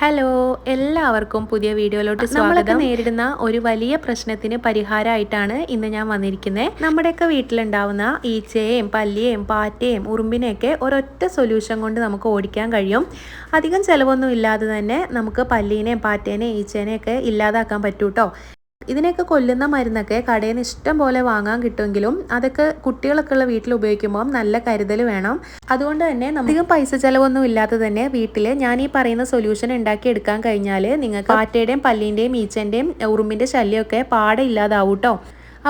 Hello എല്ലാവർക്കും പുതിയ വീഡിയോയിലോട്ട് നമ്മളൊക്കെ നേരിടുന്ന ഒരു വലിയ പ്രശ്നത്തിന് പരിഹാരമായിട്ടാണ് ഇന്ന് ഞാൻ വന്നിരിക്കുന്നത് നമ്മുടെയൊക്കെ വീട്ടിലുണ്ടാവുന്ന ഈച്ചയെയും പല്ലിയെയും പാറ്റയെയും ഉറുമ്പിനെയൊക്കെ ഒരൊറ്റ സൊല്യൂഷൻ കൊണ്ട് നമുക്ക് ഓടിക്കാൻ കഴിയും. അധികം ചിലവൊന്നും ഇല്ലാതെ തന്നെ നമുക്ക് പല്ലീനെയും പാറ്റേനെയും ഈച്ചേനെയൊക്കെ ഇല്ലാതാക്കാൻ പറ്റൂട്ടോ. ഇതിനെയൊക്കെ കൊല്ലുന്ന മരുന്നൊക്കെ കടയിൽ നിന്ന് ഇഷ്ടം പോലെ വാങ്ങാൻ കിട്ടുമെങ്കിലും അതൊക്കെ കുട്ടികളൊക്കെ ഉള്ള വീട്ടിൽ ഉപയോഗിക്കുമ്പോൾ നല്ല കരുതൽ വേണം. അതുകൊണ്ട് തന്നെ അധികം പൈസ ചിലവൊന്നും ഇല്ലാതെ തന്നെ വീട്ടിൽ ഞാൻ ഈ പറയുന്ന സൊല്യൂഷൻ ഉണ്ടാക്കി എടുക്കാൻ കഴിഞ്ഞാൽ നിങ്ങൾക്ക് കാറ്റയുടെയും പല്ലിന്റെയും ഈച്ചന്റെയും ഉറുമ്പിന്റെ ശല്യമൊക്കെ പാടെ ഇല്ലാതാവും കേട്ടോ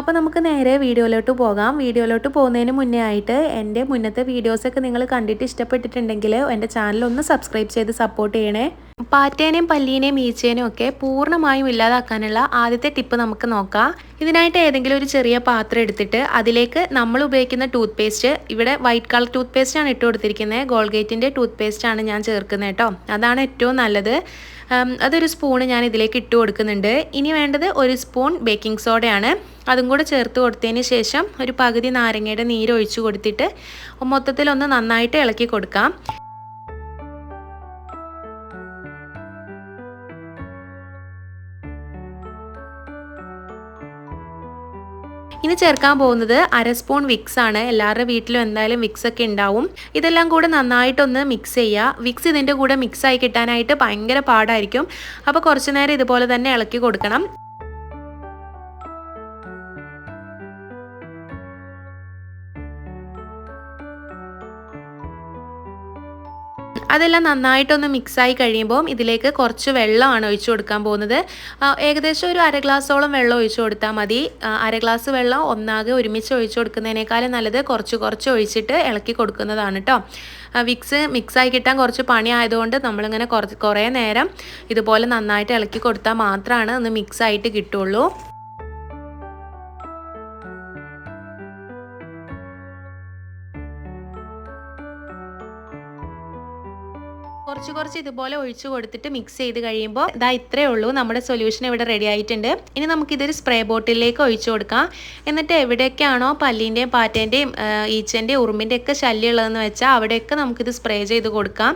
അപ്പോൾ നമുക്ക് നേരെ വീഡിയോയിലോട്ട് പോകാം. വീഡിയോയിലോട്ട് പോകുന്നതിന് മുന്നേ ആയിട്ട് എന്റെ മുന്നത്തെ വീഡിയോസൊക്കെ നിങ്ങൾ കണ്ടിട്ട് ഇഷ്ടപ്പെട്ടിട്ടുണ്ടെങ്കിൽ എന്റെ ചാനൽ ഒന്ന് സബ്സ്ക്രൈബ് ചെയ്ത് സപ്പോർട്ട് ചെയ്യണേ. പാറ്റേനെയും പല്ലീനെയും ഈച്ചേനെയും ഒക്കെ പൂർണമായും ഇല്ലാതാക്കാനുള്ള ആദ്യത്തെ ടിപ്പ് നമുക്ക് നോക്കാം. ഇതിനായിട്ട് ഏതെങ്കിലും ഒരു ചെറിയ പാത്രം എടുത്തിട്ട് അതിലേക്ക് നമ്മൾ ഉപയോഗിക്കുന്ന ടൂത്ത് പേസ്റ്റ് ഇവിടെ വൈറ്റ് കളർ ടൂത്ത് പേസ്റ്റ് ആണ് ഇട്ട് കൊടുത്തിരിക്കുന്നത് ഗോൾഗേറ്റിന്റെ ടൂത്ത് പേസ്റ്റ് ആണ് ഞാൻ ചേർക്കുന്നത് കേട്ടോ. അതാണ് ഏറ്റവും നല്ലത്. അതൊരു സ്പൂണ് ഞാൻ ഇതിലേക്ക് ഇട്ട് കൊടുക്കുന്നുണ്ട്. ഇനി വേണ്ടത് ഒരു സ്പൂൺ ബേക്കിംഗ് സോഡയാണ്. അതും കൂടെ ചേർത്ത് കൊടുത്തതിന് ശേഷം ഒരു പകുതി നാരങ്ങയുടെ നീര് ഒഴിച്ചു കൊടുത്തിട്ട് മൊത്തത്തിലൊന്ന് നന്നായിട്ട് ഇളക്കി കൊടുക്കാം. ഇനി ചേർക്കാൻ പോകുന്നത് അര സ്പൂൺ വിക്സ് ആണ്. എല്ലാവരുടെ വീട്ടിലും എന്തായാലും വിക്സ് ഒക്കെ ഉണ്ടാവും. ഇതെല്ലാം കൂടെ നന്നായിട്ടൊന്ന് മിക്സ് ചെയ്യുക വിക്സ് ഇതിന്റെ കൂടെ മിക്സ് ആയി കിട്ടാനായിട്ട് ഭയങ്കര പാടായിരിക്കും. അപ്പോൾ കുറച്ച് നേരം ഇതുപോലെ തന്നെ ഇളക്കി കൊടുക്കണം. അതെല്ലാം നന്നായിട്ടൊന്ന് മിക്സായി കഴിയുമ്പോൾ ഇതിലേക്ക് കുറച്ച് വെള്ളമാണ് ഒഴിച്ചു കൊടുക്കാൻ പോകുന്നത്. ഏകദേശം ഒരു അര ഗ്ലാസോളം വെള്ളം ഒഴിച്ചു കൊടുത്താൽ മതി. അര ഗ്ലാസ് വെള്ളം ഒന്നാകെ ഒരുമിച്ച് ഒഴിച്ചു കൊടുക്കുന്നതിനേക്കാളും നല്ലത് കുറച്ച് കുറച്ച് ഒഴിച്ചിട്ട് ഇളക്കി കൊടുക്കുന്നതാണ് കേട്ടോ വിക്സ് മിക്സായി കിട്ടാൻ കുറച്ച് പണി ആയതുകൊണ്ട് നമ്മളിങ്ങനെ കുറച്ച് കുറേ നേരം ഇതുപോലെ നന്നായിട്ട് ഇളക്കി കൊടുത്താൽ മാത്രമാണ് ഒന്ന് മിക്സായിട്ട് കിട്ടുള്ളൂ. കുറച്ച് കുറച്ച് ഇതുപോലെ ഒഴിച്ചു കൊടുത്തിട്ട് മിക്സ് ചെയ്ത് കഴിയുമ്പോൾ ഇതാ ഇത്രേ ഉള്ളൂ. നമ്മുടെ സൊല്യൂഷൻ ഇവിടെ റെഡി ആയിട്ടുണ്ട്. ഇനി നമുക്കിതൊരു സ്പ്രേ ബോട്ടിലേക്ക് ഒഴിച്ചു കൊടുക്കാം. എന്നിട്ട് എവിടെയൊക്കെയാണോ പല്ലിന്റെയും പാറ്റേന്റെയും ഈച്ചന്റെയും ഉറുമ്പിന്റെ ഒക്കെ ശല്യം ഉള്ളതെന്ന് വെച്ചാൽ അവിടെയൊക്കെ നമുക്കിത് സ്പ്രേ ചെയ്ത് കൊടുക്കാം.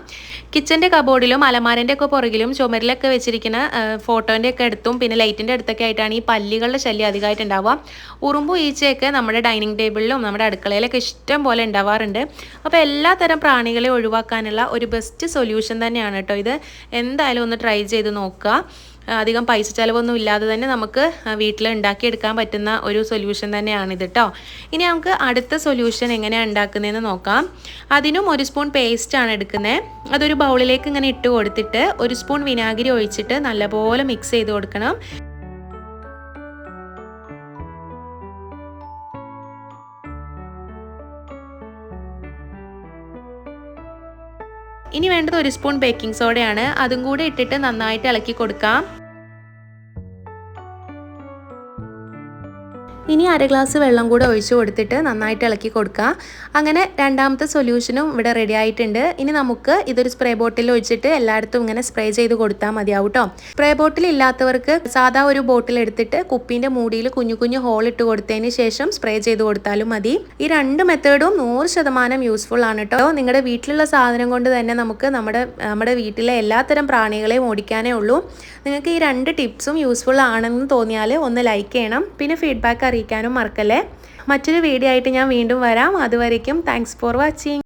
കിച്ചന്റെ കബോർഡിലും അലമാരന്റെ ഒക്കെ പുറകിലും ചുമരിലൊക്കെ വെച്ചിരിക്കുന്ന ഫോട്ടോന്റെ ഒക്കെ എടുത്തും പിന്നെ ലൈറ്റിന്റെ അടുത്തൊക്കെ ആയിട്ടാണ് ഈ പല്ലികളുടെ ശല്യം അധികമായിട്ട് ഉണ്ടാവുക. ഉറുമ്പും ഈച്ചയൊക്കെ നമ്മുടെ ഡൈനിങ് ടേബിളിലും നമ്മുടെ അടുക്കളയിലൊക്കെ ഇഷ്ടം പോലെ ഉണ്ടാവാറുണ്ട്. അപ്പോൾ എല്ലാ തരം പ്രാണികളെ ഒഴിവാക്കാനുള്ള ഒരു ബെസ്റ്റ് സൊല്യൂഷൻ സൊല്യൂഷൻ തന്നെയാണ് കേട്ടോ ഇത്. എന്തായാലും ഒന്ന് ട്രൈ ചെയ്ത് നോക്കുക. അധികം പൈസ ചിലവൊന്നും ഇല്ലാതെ തന്നെ നമുക്ക് വീട്ടിൽ ഉണ്ടാക്കിയെടുക്കാൻ പറ്റുന്ന ഒരു സൊല്യൂഷൻ തന്നെയാണിത് കേട്ടോ ഇനി നമുക്ക് അടുത്ത സൊല്യൂഷൻ എങ്ങനെയാണ് ഉണ്ടാക്കുന്നതെന്ന് നോക്കാം. അതിനും ഒരു സ്പൂൺ പേസ്റ്റ് ആണ് എടുക്കുന്നത് അതൊരു ബൗളിലേക്ക് ഇങ്ങനെ ഇട്ട് കൊടുത്തിട്ട് ഒരു സ്പൂൺ വിനാഗിരി ഒഴിച്ചിട്ട് നല്ലപോലെ മിക്സ് ചെയ്ത് കൊടുക്കണം. ഇനി വേണ്ടത് ഒരു സ്പൂൺ ബേക്കിംഗ് സോഡയാണ്. അതും കൂടെ ഇട്ടിട്ട് നന്നായിട്ട് ഇളക്കി കൊടുക്കാം. ഇനി അര ഗ്ലാസ് വെള്ളം കൂടെ ഒഴിച്ച് കൊടുത്തിട്ട് നന്നായിട്ട് ഇളക്കി കൊടുക്കുക അങ്ങനെ രണ്ടാമത്തെ സൊല്യൂഷനും ഇവിടെ റെഡി ആയിട്ടുണ്ട്. ഇനി നമുക്ക് ഇതൊരു സ്പ്രേ ബോട്ടിൽ ഒഴിച്ചിട്ട് എല്ലായിടത്തും ഇങ്ങനെ സ്പ്രേ ചെയ്ത് കൊടുത്താൽ മതിയാവും കേട്ടോ സ്പ്രേ ബോട്ടിൽ ഇല്ലാത്തവർക്ക് സാധാ ഒരു ബോട്ടിൽ എടുത്തിട്ട് കുപ്പീന്റെ മൂടിയിൽ കുഞ്ഞു കുഞ്ഞു ഹോൾ ഇട്ട് കൊടുത്തതിന് ശേഷം സ്പ്രേ ചെയ്ത് കൊടുത്താലും മതി. ഈ രണ്ട് മെത്തേഡും നൂറ് ശതമാനം യൂസ്ഫുൾ ആണ് കേട്ടോ നിങ്ങളുടെ വീട്ടിലുള്ള സാധനം കൊണ്ട് തന്നെ നമുക്ക് നമ്മുടെ നമ്മുടെ വീട്ടിലെ എല്ലാത്തരം പ്രാണികളെയും ഓടിക്കാനേ ഉള്ളൂ. നിങ്ങൾക്ക് ഈ രണ്ട് ടിപ്സും യൂസ്ഫുൾ ആണെന്ന് തോന്നിയാൽ ഒന്ന് ലൈക്ക് ചെയ്യണം. പിന്നെ ഫീഡ്ബാക്ക് അറിയിക്കാനും മറക്കല്ലേ? മറ്റൊരു വീഡിയോ ആയിട്ട് ഞാൻ വീണ്ടും വരാം. അതുവരേക്കും താങ്ക്സ് ഫോർ വാച്ചിങ്